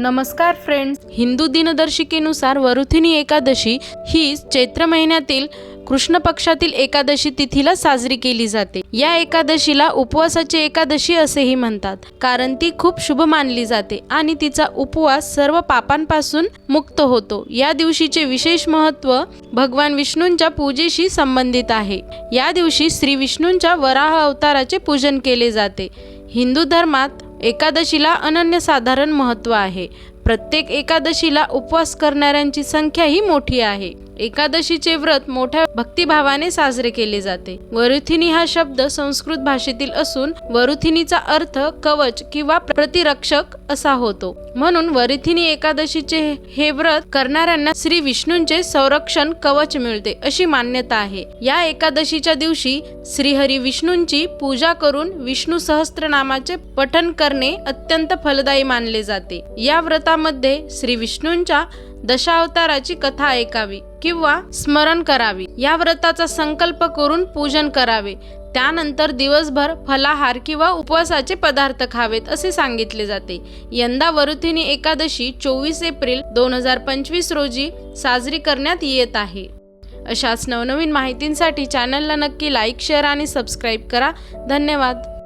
नमस्कार फ्रेंड्स हिंदू दिनदर्शिकेनुसार वरुथिनी एकादशी ही चैत्र महिन्यातील कृष्ण पक्षातील एकादशी तिथीला साजरी केली जाते. या एकादशीला उपवासाची एकादशी असेही म्हणतात कारण ती खूप शुभ मानली जाते आणि तिचा उपवास सर्व पापांपासून मुक्त होतो. या दिवशीचे विशेष महत्त्व भगवान विष्णूंच्या पूजेशी संबंधित आहे. या दिवशी श्री विष्णूंच्या वराह अवताराचे पूजन केले जाते. हिंदू धर्मात एकादशीला अनन्यसाधारण महत्त्व आहे. प्रत्येक एकादशीला उपवास करणाऱ्यांची संख्याही मोठी आहे. एकादशीचे व्रत मोठ्या भक्तिभावाने साजरे केले जाते. वरुथिनी हा शब्द संस्कृत भाषेतील असून वरुथिनीचा अर्थ कवच किंवा प्रतिरक्षक असा होतो. म्हणून वरुथिनी एकादशीचे हे व्रत करणाऱ्यांना श्री विष्णूंचे संरक्षण कवच मिळते अशी मान्यता आहे. या एकादशीच्या दिवशी श्रीहरी विष्णूंची पूजा करून विष्णू सहस्त्रनामाचे पठन करणे अत्यंत फलदायी मानले जाते. या व्रतामध्ये श्री विष्णूंच्या दशावताराची कथा ऐकावी. किंवा स्मरण करावी. या व्रताचा संकल्प करून पूजन करावे. त्यानंतर दिवसभर फलाहार किंवा उपवासाचे पदार्थ खावेत असे सांगितले जाते. यंदा वरुथिनी एकादशी चोवीस एप्रिल दोन हजार पंचवीस रोजी साजरी करण्यात येत आहे. अशाच नवनवीन माहितींसाठी चॅनलला नक्की लाईक शेअर आणि सबस्क्राईब करा. धन्यवाद.